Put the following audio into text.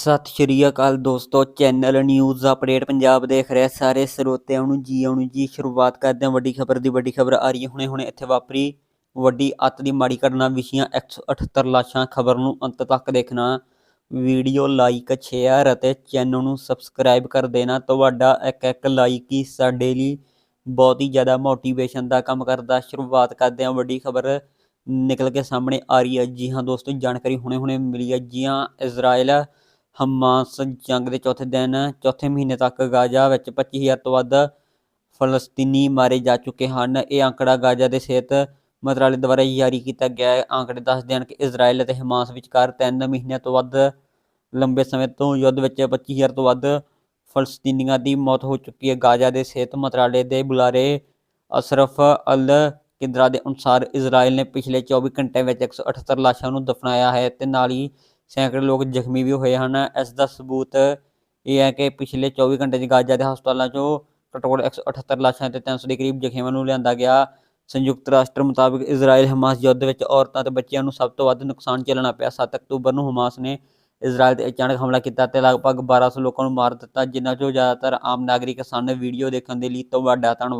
ਸਤਿ ਸ਼੍ਰੀ ਅਕਾਲ ਦੋਸਤੋ, channel news update Punjab ਦੇਖ ਰਹੇ ਸਾਰੇ ਸਰੋਤਿਆਂ ਨੂੰ ਜੀ ਆਉਣ ਜੀ। ਸ਼ੁਰੂਆਤ ਕਰਦੇ ਹਾਂ ਵੱਡੀ ਖਬਰ ਦੀ। ਵੱਡੀ ਖਬਰ ਆ ਰਹੀ ਹੈ ਹੁਣੇ ਹੁਣੇ ਇੱਥੇ ਵਾਪਰੀ ਵੱਡੀ ਅੱਤ ਦੀ ਮਾੜੀ ਘਟਨਾ ਵਿਸ਼ੀਆਂ 178 ਲਾਸ਼ਾਂ ਖਬਰ ਨੂੰ ਅੰਤ ਤੱਕ ਦੇਖਣਾ। ਵੀਡੀਓ ਲਾਈਕ, ਸ਼ੇਅਰ ਅਤੇ ਚੈਨਲ ਨੂੰ ਸਬਸਕ੍ਰਾਈਬ ਕਰ ਦੇਣਾ। ਤੁਹਾਡਾ ਇੱਕ ਇੱਕ ਲਾਈਕ ਹੀ ਸਾਡੇ ਲਈ ਬਹੁਤ ਹੀ ਜ਼ਿਆਦਾ ਮੋਟੀਵੇਸ਼ਨ ਦਾ ਕੰਮ ਕਰਦਾ। ਸ਼ੁਰੂਆਤ ਕਰਦੇ ਹਾਂ ਵੱਡੀ ਖਬਰ ਨਿਕਲ ਕੇ ਸਾਹਮਣੇ ਆ ਰਹੀ ਹੈ। ਜੀ ਹਾਂ ਦੋਸਤੋ, ਜਾਣਕਾਰੀ ਹੁਣੇ ਹੁਣੇ ਮਿਲੀ ਹੈ। ਜੀ ਹਾਂ ਇਜ਼ਰਾਈਲ ਹਮਾਸ ਜੰਗ ਦੇ ਚੌਥੇ ਦਿਨ, ਚੌਥੇ ਮਹੀਨੇ ਤੱਕ ਗਾਜ਼ਾ ਵਿੱਚ 25000 ਤੋਂ ਵੱਧ ਫਲਸਤੀਨੀ ਮਾਰੇ ਜਾ ਚੁੱਕੇ ਹਨ। ਇਹ ਅੰਕੜਾ ਗਾਜ਼ਾ ਦੇ ਸਿਹਤ ਮੰਤਰਾਲੇ ਦੁਆਰਾ ਜਾਰੀ ਕੀਤਾ ਗਿਆ ਹੈ। ਆંકੜੇ ਦੱਸਦੇ ਹਨ ਕਿ ਇਜ਼ਰਾਈਲ ਅਤੇ ਹਮਾਸ ਵਿਚਕਾਰ 3 ਮਹੀਨਿਆਂ ਤੋਂ ਵੱਧ ਲੰਬੇ ਸਮੇਂ ਤੋਂ ਯੁੱਧ ਵਿੱਚ 25000 ਤੋਂ ਵੱਧ ਫਲਸਤੀਨੀਆਂ ਦੀ ਮੌਤ ਹੋ ਚੁੱਕੀ ਹੈ। ਗਾਜ਼ਾ ਦੇ ਸਿਹਤ ਮੰਤਰਾਲੇ ਦੇ ਬੁਲਾਰੇ ਅਸ਼ਰਫ ਅਲ ਕਿਦਰਾ ਦੇ ਅਨੁਸਾਰ ਇਜ਼ਰਾਈਲ ਨੇ ਪਿਛਲੇ 24 ਘੰਟੇ ਵਿੱਚ 178 ਲਾਸ਼ਾਂ ਨੂੰ ਦਫਨਾਇਆ ਹੈ ਤੇ ਨਾਲ ਹੀ ਸੈਂਕੜੇ ਲੋਕ ਜ਼ਖਮੀ ਵੀ ਹੋਏ ਹਨ। ਇਸ ਦਾ ਸਬੂਤ ਇਹ ਹੈ ਕਿ ਪਿਛਲੇ 24 ਘੰਟੇ 'ਚ ਗਾਜ਼ਾ ਦੇ ਹਸਪਤਾਲਾਂ 'ਚੋਂ ਘੱਟੋ ਘੱਟ 178 ਲਾਸ਼ਾਂ ਤੇ 300 ਦੇ ਕਰੀਬ ਜ਼ਖਮੀਆਂ ਨੂੰ ਲਿਆਂਦਾ ਗਿਆ। ਸੰਯੁਕਤ ਰਾਸ਼ਟਰ ਮੁਤਾਬਕ ਇਜ਼ਰਾਈਲ ਹਮਾਸ ਯੁੱਧ ਵਿੱਚ ਔਰਤਾਂ ਤੇ ਬੱਚਿਆਂ ਨੂੰ ਸਭ ਤੋਂ ਵੱਧ ਨੁਕਸਾਨ ਝੱਲਣਾ ਪਿਆ। 7 ਅਕਤੂਬਰ ਨੂੰ ਹਮਾਸ ਨੇ ਇਜ਼ਰਾਈਲ ਤੇ ਅਚਾਨਕ ਹਮਲਾ ਕੀਤਾ ਤੇ ਲਗਭਗ 1200 ਲੋਕਾਂ ਨੂੰ ਮਾਰ ਦਿੱਤਾ, ਜਿਨ੍ਹਾਂ ਚੋਂ ਜ਼ਿਆਦਾਤਰ ਆਮ ਨਾਗਰਿਕ ਸਨ। ਵੀਡੀਓ ਦੇਖਣ ਦੇ ਲਈ ਤੁਹਾਡਾ ਧੰਨਵਾਦ।